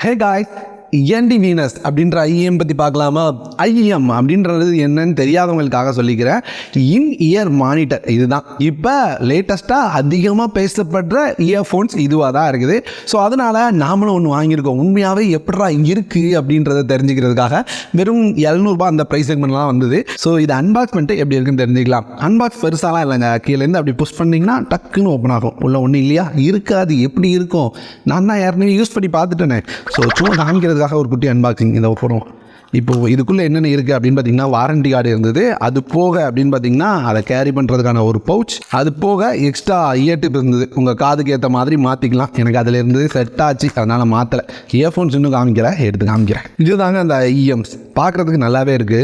Hey guys, N T Venus அப்படின்ற IEM பற்றி பார்க்கலாமா? ஐஎம் அப்படின்றது என்னன்னு தெரியாதவங்களுக்காக சொல்லிக்கிறேன். இன் இயர் மானிட்டர் இதுதான். இப்போ லேட்டஸ்ட்டாக அதிகமாக பேசப்படுற இயர்ஃபோன்ஸ் இதுவாக தான் இருக்குது. ஸோ அதனால் நாமளும் ஒன்று வாங்கியிருக்கோம். உண்மையாகவே எப்படா இருக்குது அப்படின்றத தெரிஞ்சுக்கிறதுக்காக வெறும் எழுநூறுபா அந்த ப்ரைஸ் செக்மெண்ட்லாம் வந்தது. ஸோ இது அன்பாக்ஸ் பண்ணிட்டு எப்படி இருக்குன்னு தெரிஞ்சுக்கலாம். அன்பாக்ஸ் பெருசாலாம் இல்லைங்க. கீழேருந்து அப்படி புஷ் பண்ணிங்கன்னா டக்குன்னு ஓப்பன் ஆகும். உள்ள ஒன்றும் இல்லையா? இருக்காது. எப்படி இருக்கும்? நான் தான் ஏற்கனவே யூஸ் பண்ணி பார்த்துட்டேனே. ஸோ சும்மா காமிக்கிறதுக்காக ஒரு குட்டி அன்பாக்சிங் இதை போகிறோம் இப்போது இதுக்குள்ளே என்னென்ன இருக்குது அப்படின்னு பார்த்தீங்கன்னா வாரண்டி கார்டு இருந்தது. அது போக அப்படின்னு பார்த்தீங்கன்னா அதை கேரி பண்ணுறதுக்கான ஒரு பவுச் அது போக எக்ஸ்ட்ரா இயர்டிப் இருந்தது. உங்கள் காதுக்கு ஏற்ற மாதிரி மாற்றிக்கலாம் எனக்கு அதில் இருந்தது செட் ஆச்சு. அதனால் மாற்றலை இயர்ஃபோன்ஸ் இன்னும் காமிக்கிறேன் எடுத்து காமிக்கிறேன். இதுதாங்க அந்த இஎம்ஸ் பார்க்குறதுக்கு நல்லாவே இருக்குது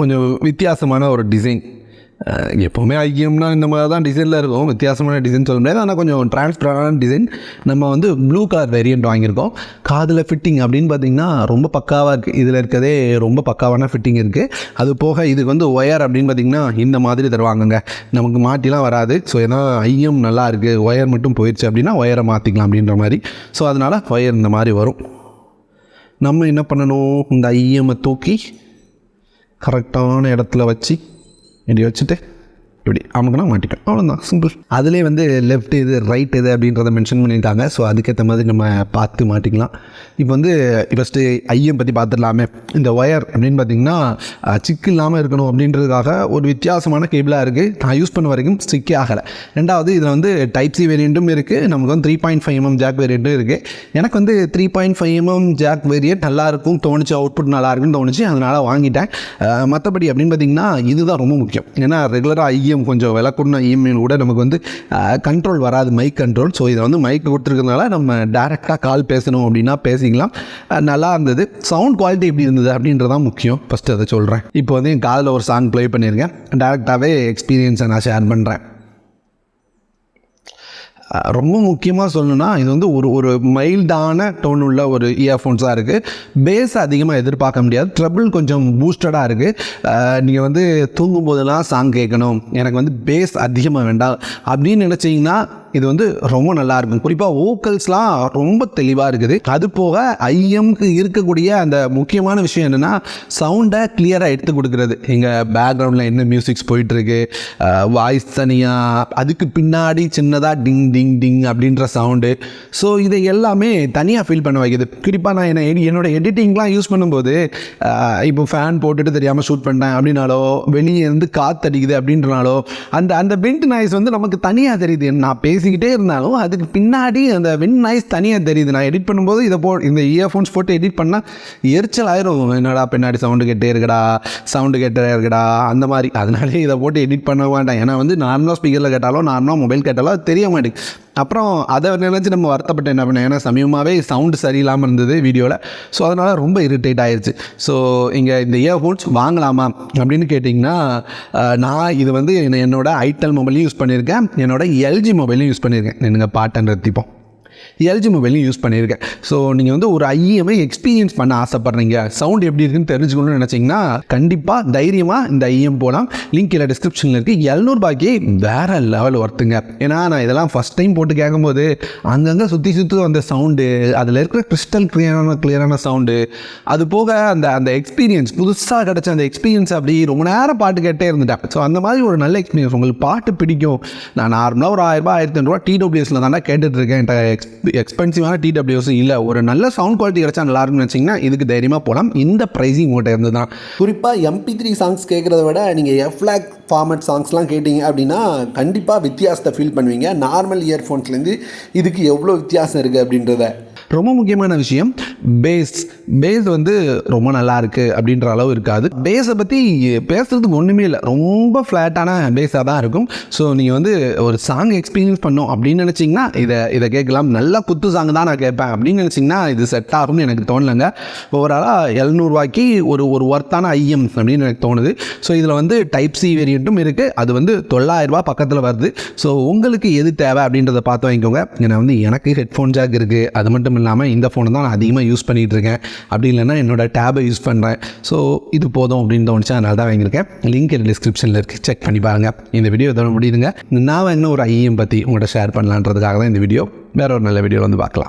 கொஞ்சம் வித்தியாசமான ஒரு டிசைன் எப்போவுமே ஐக்கியம்னா இந்த மாதிரி தான் டிசைனில் இருக்கும். வித்தியாசமான டிசைன் சொல்ல முடியாது. ஆனால் கொஞ்சம் டிரான்ஸ்பரண்டான டிசைன் நம்ம வந்து ப்ளூ கலர் வேரியண்ட் வாங்கியிருக்கோம். காதில் ஃபிட்டிங் அப்படின்னு பார்த்தீங்கன்னா ரொம்ப பக்காவாக இருக்குது இதில் இருக்கதே ரொம்ப பக்காவான ஃபிட்டிங் இருக்குது அது போக இதுக்கு வந்து ஒயர் அப்படின்னு பார்த்தீங்கன்னா இந்த மாதிரி தருவாங்கங்க. நமக்கு மாட்டிலாம் வராது. ஸோ ஏன்னா ஐஎம் நல்லா இருக்குது ஒயர் மட்டும் போயிடுச்சு அப்படின்னா ஒயரை மாற்றிக்கலாம் அப்படின்ற மாதிரி. ஸோ அதனால் ஒயர் இந்த மாதிரி வரும். நம்ம என்ன பண்ணணும்? இந்த ஐஎம்மை தூக்கி கரெக்டான இடத்துல வச்சு இப்படி வச்சுட்டு இப்படி அவனுக்குனா மாட்டிட்டோம் அவ்வளோதான் சிம்பிள் அதிலே வந்து லெஃப்ட் இது ரைட் இது அப்படின்றத மென்ஷன் பண்ணியிருக்காங்க ஸோ அதுக்கேற்ற மாதிரி நம்ம பார்த்து மாட்டிக்கலாம். இப்போ வந்து ஃபஸ்ட்டு ஐயம் பற்றி பார்த்துடலாமே. இந்த ஒயர் அப்படின்னு பார்த்தீங்கன்னா சிக்கு இல்லாமல் இருக்கணும் அப்படின்றதுக்காக ஒரு வித்தியாசமான கேபிளாக இருக்குது நான் யூஸ் பண்ண வரைக்கும் ஸ்டிக்கே ஆகலை. ரெண்டாவது இதில் வந்து டைப் சி வேரியண்ட்டும் இருக்குது நமக்கு வந்து three point five MM jack வேரியண்ட்டும் இருக்குது எனக்கு வந்து three point five MM jack variant நல்லாயிருக்கும் தோணுச்சு அவுட்புட் நல்லாயிருக்குன்னு தோணுச்சு. அதனால் வாங்கிட்டேன். மற்றபடி அப்படின்னு பார்த்தீங்கன்னா இதுதான் ரொம்ப முக்கியம். ஏன்னா ரெகுலராக ஐஎம் கொஞ்சம் விலை கூடின இஎம்ஐயில் கூட நமக்கு வந்து கண்ட்ரோல் வராது மைக் கண்ட்ரோல் ஸோ இதை வந்து மைக் கொடுத்துருக்கறதுனால நம்ம டேரெக்டாக கால் பேசணும் அப்படின்னா பேசிக்கலாம். நல்லா இருந்தது. சவுண்ட் குவாலிட்டி எப்படி இருந்தது அப்படின்றதான் முக்கியம். ஃபஸ்ட்டு அதை சொல்கிறேன் இப்போ வந்து என் காதில் ஒரு சாங் ப்ளே பண்ணியிருக்கேன். டேரெக்டாகவே எக்ஸ்பீரியன்ஸை நான் ஷேர் பண்ணுறேன் ரொம்ப முக்கியமாக சொல்லணும்னா இது வந்து ஒரு ஒரு மைல்டான டோன் உள்ள ஒரு இயர்ஃபோன்ஸாக இருக்குது பேஸ் அதிகமாக எதிர்பார்க்க முடியாது. ட்ரபிள் கொஞ்சம் பூஸ்டடாக இருக்குது நீங்கள் வந்து தூங்கும் போதெல்லாம் சாங் கேட்கணும். எனக்கு வந்து பேஸ் அதிகமாக வேண்டாம். அப்படின்னு நினச்சிங்கன்னா இது வந்து ரொம்ப நல்லா இருக்கும். குறிப்பாக வோக்கல்ஸ்லாம் ரொம்ப தெளிவாக இருக்குது. அது போக ஐஎம்க்கு இருக்கக்கூடிய அந்த முக்கியமான விஷயம் என்னென்னா சவுண்டை கிளியராக எடுத்து கொடுக்குறது. எங்கள் பேக்ரவுண்டில் என்ன மியூசிக்ஸ் போயிட்டுருக்கு வாய்ஸ் தனியாக அதுக்கு பின்னாடி சின்னதாக டிங் டிங் டிங் அப்படின்ற சவுண்டு ஸோ இதை எல்லாமே தனியாக ஃபீல் பண்ண வைக்குது. குறிப்பாக நான் என்ன என்னோட எடிட்டிங்லாம் யூஸ் பண்ணும்போது இப்போ ஃபேன் போட்டுட்டு தெரியாமல் ஷூட் பண்ணிட்டேன் அப்படின்னாலோ வெளியே இருந்து காற்றடிக்குது அப்படின்றனாலோ அந்த அந்த பெண்ட் நாய்ஸ் வந்து நமக்கு தனியாக தெரியுது. நான் பேசிக்கிட்டே இருந்தாலும் அதுக்கு பின்னாடி அந்த வின் நாய்ஸ் தனியாக தெரியுது. நான் எடிட் பண்ணும்போது இதை போ இந்த இயர்ஃபோன்ஸ் போட்டு எடிட் பண்ணால் எரிச்சல் ஆயிரும். என்னடா பின்னாடி சவுண்டு கேட்டே இருக்குடா சவுண்டு கேட்டே இருக்குடா அந்த மாதிரி. அதனாலே இதை போட்டு எடிட் பண்ண வேண்டாம். ஏன்னா வந்து நார்மலாக ஸ்பீக்கரில் கேட்டாலும் நார்மலாக மொபைல் கேட்டாலும் அது தெரிய மாட்டேங்குது. அப்புறம் அதை நினச்சி நம்ம வருத்தப்பட்டு என்ன பண்ணேன் ஏன்னா சமயமாகவே சவுண்டு சரியில்லாமல் இருந்தது வீடியோவில் ஸோ அதனால் ரொம்ப இரிட்டேட் ஆயிடுச்சு ஸோ இங்கே இந்த இயர்ஃபோன்ஸ் வாங்கலாமா அப்படின்னு கேட்டிங்கன்னா நான் இது வந்து என்னோடய என்னோட ஐட்டல் மொபைலையும் யூஸ் பண்ணியிருக்கேன். என்னோட எல்ஜி மொபைலையும் யூஸ் பண்ணியிருக்கேன். என்னங்க பாட்டை நிறுத்திப்போம். எல்ஜி மொபைலையும் யூஸ் பண்ணியிருக்கேன் ஸோ நீங்கள் வந்து ஒரு ஐஎம்ஐ எக்ஸ்பீரியன்ஸ் பண்ண ஆசைப்பட்றீங்க. சவுண்ட் எப்படி இருக்குன்னு தெரிஞ்சுக்கணும்னு நினச்சிங்கன்னா கண்டிப்பாக தைரியமாக இந்த ஐஎம் போகலாம் லிங்க் இல்லை டிஸ்கிரிப்ஷனில் இருக்குது எழுநூறுபாய்க்கு வேறு லெவல் ஒர்த்துங்க ஏன்னா நான் இதெல்லாம் ஃபஸ்ட் டைம் போட்டு கேட்கும்போது அங்கங்கே சுற்றி சுற்றி வந்த சவுண்டு அதில் இருக்கிற கிறிஸ்டல் கிளியரான கிளியரான சவுண்டு அது போக அந்த அந்த எக்ஸ்பீரியன்ஸ் புதுசாக கிடச்ச அந்த எக்ஸ்பீரியன்ஸ் அப்படி ரொம்ப நேரம் பாட்டு கேட்டே இருந்துட்டேன். ஸோ அந்த மாதிரி ஒரு நல்ல எக்ஸ்பீரியன்ஸ் உங்களுக்கு பாட்டு பிடிக்கும். நான் நார்மலாக ஒரு ஆயிரரூபா ஆயிரத்தி ஐநூறுரூவா டிடபிள்யூஎஸில் தானே கேட்டுட்ருக்கேன் எக்ஸ் எக்ஸ்பென்சிவான டிடபிள்யூஸும் இல்லை ஒரு நல்ல சவுண்ட் குவாலிட்டி கிடச்சா நல்லா இருக்கும்னு நினச்சிங்கன்னா இதுக்கு தைரியமாக போகலாம் இந்த ப்ரைஸிங் உங்கள்கிட்ட இருந்து தான் குறிப்பாக எம்பி த்ரீ சாங்ஸ் கேட்குறத விட நீங்கள் எஃப்லாக் ஃபார்மட் சாங்ஸ்லாம் கேட்டிங்க அப்படின்னா கண்டிப்பாக வித்தியாசத்தை ஃபீல் பண்ணுவீங்க. நார்மல் இயர்ஃபோன்ஸ்லேருந்து இதுக்கு எவ்வளோ வித்தியாசம் இருக்குது அப்படின்றத. ரொம்ப முக்கியமான விஷயம் பேஸ் பேஸ் வந்து ரொம்ப நல்லா இருக்கு அப்படின்ற அளவு இருக்காது. பேஸை பற்றி பேசுறதுக்கு ஒன்றுமே இல்லை. ரொம்ப ஃப்ளாட்டான பேஸாக தான் இருக்கும். ஸோ நீங்கள் வந்து ஒரு சாங் எக்ஸ்பீரியன்ஸ் பண்ணோம் அப்படின்னு நினச்சிங்கன்னா இதை இதை கேட்கலாம். நல்ல குத்து சாங் தான் நான் கேட்பேன் அப்படின்னு நினச்சிங்கன்னா இது செட் ஆகும்னு எனக்கு தோணலைங்க. ஓவராலாக எழுநூறுவாய்க்கு ஒரு ஒரு ஒர்த்தான ஐஎம் அப்படின்னு எனக்கு தோணுது. ஸோ இதில் வந்து டைப் சி வேரியண்ட்டும் இருக்குது அது வந்து தொள்ளாயிரரூபா பக்கத்தில் வருது. ஸோ உங்களுக்கு எது தேவை அப்படின்றத பார்த்து வாங்கிக்கோங்க. ஏன்னா வந்து எனக்கு ஹெட்ஃபோன் ஜாக் இருக்குது அது மட்டும் இல்லாமல் இந்த ஃபோனை தான் நான் அதிகமாக யூஸ் பண்ணிகிட்டு இருக்கேன். அப்படி இல்லைன்னா என்னோட டேபை யூஸ் பண்ணுறேன் ஸோ இது போதும் அப்படின்னு தோணுச்சு. அதனால தான் வாங்கியிருக்கேன். லிங்க் டிஸ்கிரிப்ஷனில் இருக்குது செக் பண்ணி பாருங்கள் இந்த வீடியோ இதோட முடியுதுங்க. நான் வாங்கின ஒரு ஐஎம் பற்றி உங்கள்கிட்ட ஷேர் பண்ணலான்றதுக்காக தான் இந்த வீடியோ வேற ஒரு நல்ல வீடியோ வந்து பார்க்கலாம்.